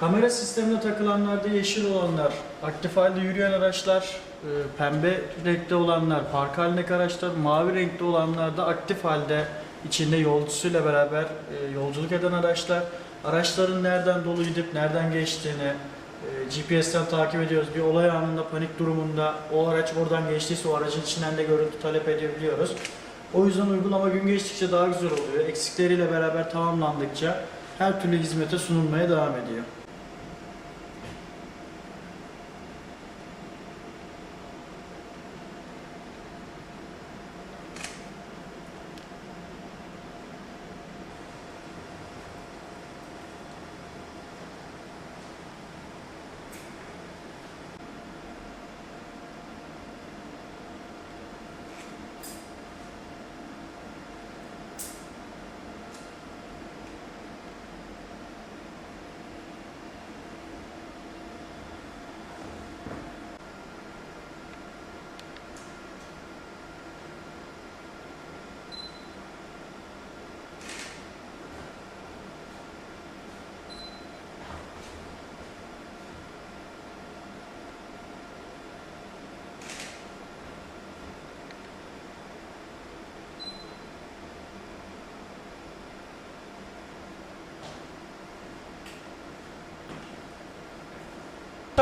Kamera sistemine takılanlarda yeşil olanlar, aktif halde yürüyen araçlar, e, pembe renkte olanlar, park halindeki araçlar, mavi renkte olanlar da aktif halde içinde yolcusuyla beraber e, yolculuk eden araçlar, araçların nereden dolu gidip nereden geçtiğini e, GPS'ten takip ediyoruz. Bir olay anında panik durumunda o araç oradan geçtiyse o aracın içinden de görüntü talep edebiliyoruz. O yüzden uygulama gün geçtikçe daha güzel oluyor. Eksikleriyle beraber tamamlandıkça her türlü hizmete sunulmaya devam ediyor.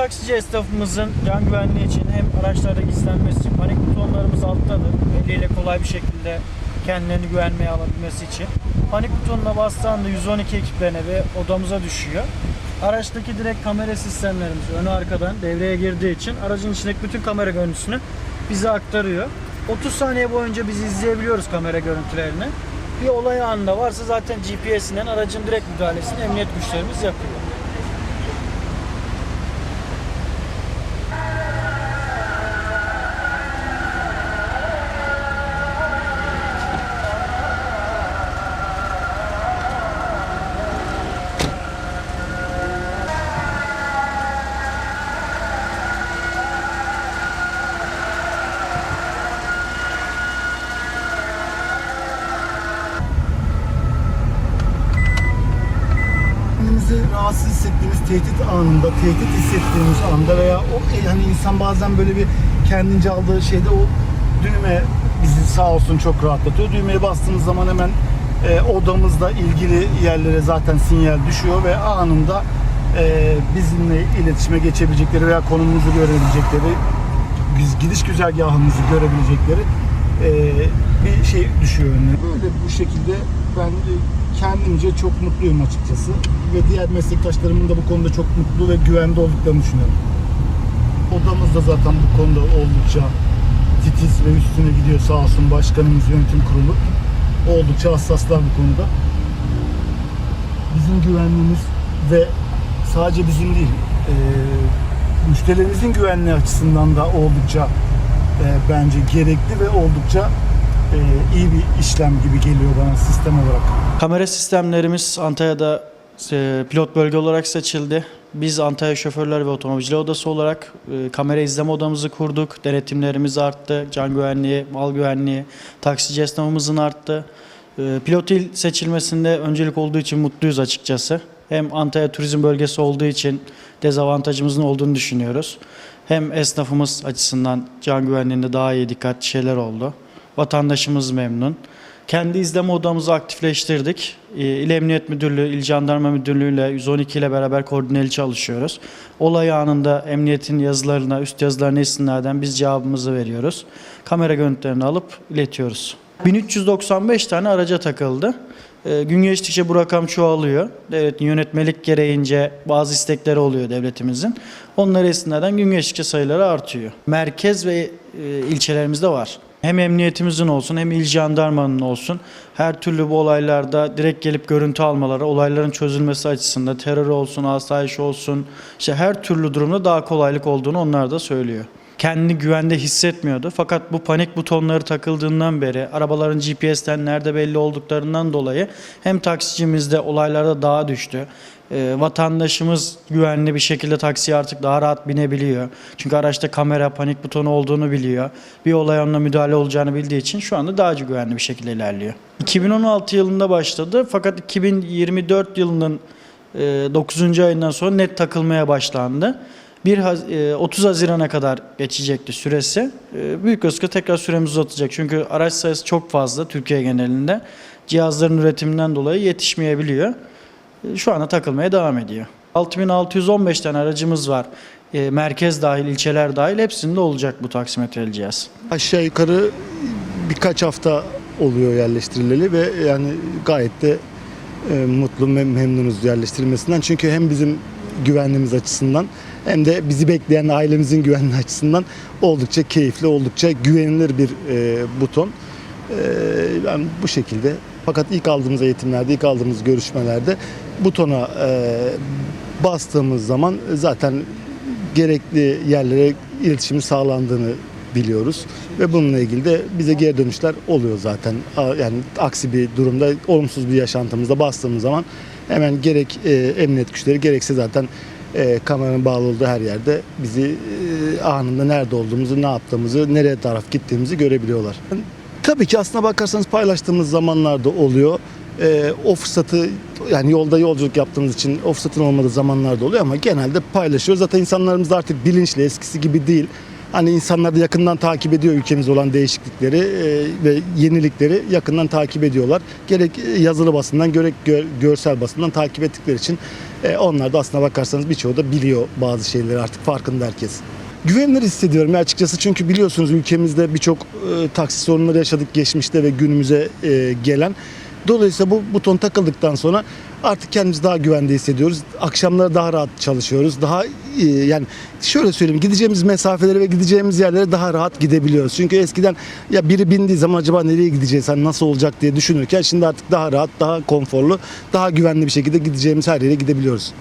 Taksici esnafımızın can güvenliği için hem araçlarda gizlenmesi için panik butonlarımız alttadır. Eliyle kolay bir şekilde kendilerini güvenmeye alabilmesi için. Panik butonuna bastığı anda 112 ekiplerine ve odamıza düşüyor. Araçtaki direkt kamera sistemlerimiz önü arkadan devreye girdiği için aracın içindeki bütün kamera görüntüsünü bize aktarıyor. 30 saniye boyunca biz izleyebiliyoruz kamera görüntülerini. Bir olay anında varsa zaten GPS'inden aracın direkt müdahalesini emniyet güçlerimiz yapıyor. Kendimizi rahatsız hissettiğimiz tehdit anında, tehdit hissettiğimiz anda veya o yani insan bazen böyle bir kendince aldığı şeyde o düğme bizi sağ olsun çok rahatlatıyor. Düğmeye bastığımız zaman hemen e, odamızda ilgili yerlere zaten sinyal düşüyor ve anında e, bizimle iletişime geçebilecekleri veya konumumuzu görebilecekleri, biz gidiş güzergahımızı görebilecekleri e, bir şey düşüyor önüne. Böyle bu şekilde ben kendimce çok mutluyum açıkçası ve diğer meslektaşlarımın da bu konuda çok mutlu ve güvende olduklarını düşünüyorum. Odamız da zaten bu konuda oldukça titiz ve üstüne gidiyor sağ olsun başkanımız yönetim kurulu. Oldukça hassaslar bu konuda. Bizim güvenliğimiz ve sadece bizim değil, e, müşterilerimizin güvenliği açısından da oldukça e, bence gerekli ve oldukça e, iyi bir işlem gibi geliyor bana sistem olarak. Kamera sistemlerimiz Antalya'da e, pilot bölge olarak seçildi. Biz Antalya Şoförler ve Otomobilciler Odası olarak e, kamera izleme odamızı kurduk. Denetimlerimiz arttı. Can güvenliği, mal güvenliği, taksici esnafımızın arttı. E, Pilot il seçilmesinde öncelik olduğu için mutluyuz açıkçası. Hem Antalya turizm bölgesi olduğu için dezavantajımızın olduğunu düşünüyoruz. Hem esnafımız açısından can güvenliğinde daha iyi dikkatli şeyler oldu. Vatandaşımız memnun. Kendi izleme odamızı aktifleştirdik. Ee, İl Emniyet Müdürlüğü, İl Jandarma Müdürlüğü ile 112 ile beraber koordineli çalışıyoruz. Olay anında emniyetin yazılarına, üst yazılarına isimlerden biz cevabımızı veriyoruz. Kamera görüntülerini alıp iletiyoruz. 1395 tane araca takıldı. Ee, Gün geçtikçe bu rakam çoğalıyor. Devletin yönetmelik gereğince bazı istekleri oluyor devletimizin. Onları esinlerden gün geçtikçe sayıları artıyor. Merkez ve e, ilçelerimizde var. Hem emniyetimizin olsun hem il jandarmanın olsun her türlü bu olaylarda direkt gelip görüntü almaları, olayların çözülmesi açısından terör olsun, asayiş olsun, işte her türlü durumda daha kolaylık olduğunu onlar da söylüyor. Kendini güvende hissetmiyordu. Fakat bu panik butonları takıldığından beri arabaların GPS'ten nerede belli olduklarından dolayı hem taksicimizde olaylarda daha düştü. Ee, vatandaşımız güvenli bir şekilde taksiye artık daha rahat binebiliyor. Çünkü araçta kamera, panik butonu olduğunu biliyor. Bir olay onunla müdahale olacağını bildiği için şu anda daha güvenli bir şekilde ilerliyor. 2016 yılında başladı fakat 2024 yılının 9. ayından sonra net takılmaya başlandı. 1 Haz- e, 30 Haziran'a kadar geçecekti süresi. E, Büyük olasılıkla tekrar süremiz uzatacak. Çünkü araç sayısı çok fazla Türkiye genelinde. Cihazların üretiminden dolayı yetişmeyebiliyor. Şu anda takılmaya devam ediyor. 6615 tane aracımız var. E, Merkez dahil, ilçeler dahil hepsinde olacak bu taksimetreli cihaz. Aşağı yukarı birkaç hafta oluyor yerleştirileli ve yani gayet de e, mutlu ve memnunuz yerleştirilmesinden. Çünkü hem bizim güvenliğimiz açısından hem de bizi bekleyen ailemizin güvenliği açısından oldukça keyifli, oldukça güvenilir bir e, buton. E, ben bu şekilde fakat ilk aldığımız eğitimlerde, ilk aldığımız görüşmelerde butona e, bastığımız zaman zaten gerekli yerlere iletişimin sağlandığını biliyoruz ve bununla ilgili de bize geri dönüşler oluyor zaten. Yani aksi bir durumda olumsuz bir yaşantımızda bastığımız zaman hemen gerek e, emniyet güçleri gerekse zaten e, kameranın bağlı olduğu her yerde bizi e, anında nerede olduğumuzu, ne yaptığımızı, nereye taraf gittiğimizi görebiliyorlar. Tabii ki aslına bakarsanız paylaştığımız zamanlarda oluyor. E, o fırsatı yani yolda yolculuk yaptığımız için o fırsatın olmadığı zamanlarda oluyor ama genelde paylaşıyoruz. Zaten insanlarımız da artık bilinçli eskisi gibi değil. Hani insanlar da yakından takip ediyor ülkemizde olan değişiklikleri e, ve yenilikleri yakından takip ediyorlar. Gerek yazılı basından gerek gö- görsel basından takip ettikleri için e, onlar da aslına bakarsanız birçoğu da biliyor bazı şeyleri artık farkında herkes. Güvenilir hissediyorum ya açıkçası çünkü biliyorsunuz ülkemizde birçok e, taksi sorunları yaşadık geçmişte ve günümüze e, gelen. Dolayısıyla bu buton takıldıktan sonra artık kendimizi daha güvende hissediyoruz. Akşamları daha rahat çalışıyoruz. Daha e, yani şöyle söyleyeyim gideceğimiz mesafelere ve gideceğimiz yerlere daha rahat gidebiliyoruz. Çünkü eskiden ya biri bindiği zaman acaba nereye gideceğiz, hani nasıl olacak diye düşünürken şimdi artık daha rahat, daha konforlu, daha güvenli bir şekilde gideceğimiz her yere gidebiliyoruz.